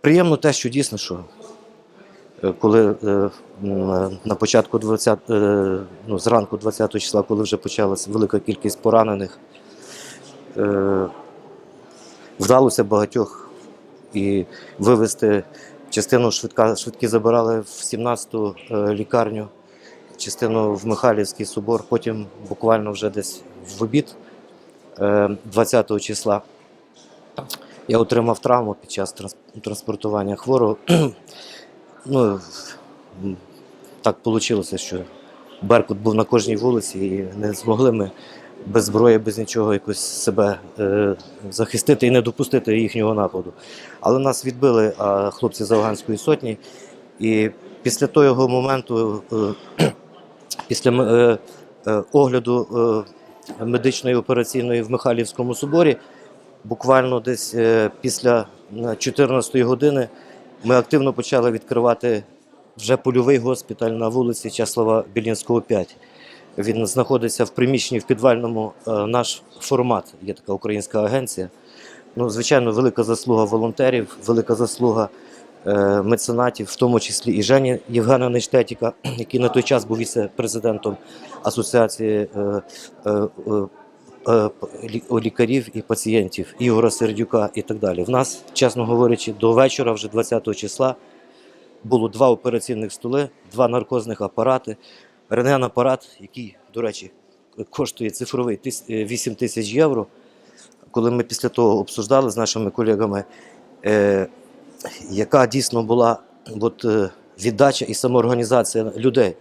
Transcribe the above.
Приємно те, що дійсно, що е, коли е, на початку 20, е, ну, зранку 20 числа, коли вже почалася велика кількість поранених, вдалося багатьох і вивезти частину швидка, швидкі забирали в 17-ту е, лікарню, частину в Михайлівський собор, потім буквально вже десь в обід е, 20 числа. Я отримав травму під час транспортування хворого. ну, так вийшло, що Беркут був на кожній вулиці і не змогли ми без зброї, без нічого якось себе е, захистити і не допустити їхнього нападу. Але нас відбили а, хлопці з Афганської сотні. І після того моменту, е, після е, е, огляду е, медичної операційної в Михайлівському соборі, буквально десь е, після 14-ї години ми активно почали відкривати вже польовий госпіталь на вулиці Часлава Білінського 5. Він знаходиться в приміщенні в підвальному е, наш формат. Є така українська агенція. Ну, звичайно, велика заслуга волонтерів, велика заслуга е, меценатів, в тому числі і Жені Євгена Нештетіка, який на той час був віце-президентом Асоціації е, е, е, е, лікарів і пацієнтів Ігора Сердюка і так далі. В нас, чесно говорячи, до вечора, вже 20 числа, було два операційних столи, два наркозних апарати, рентген-апарат, який, до речі, коштує цифровий тис- е, 8 тисяч євро. Коли ми після того обсуждали з нашими колегами, е, яка дійсно була от, е, віддача і самоорганізація людей.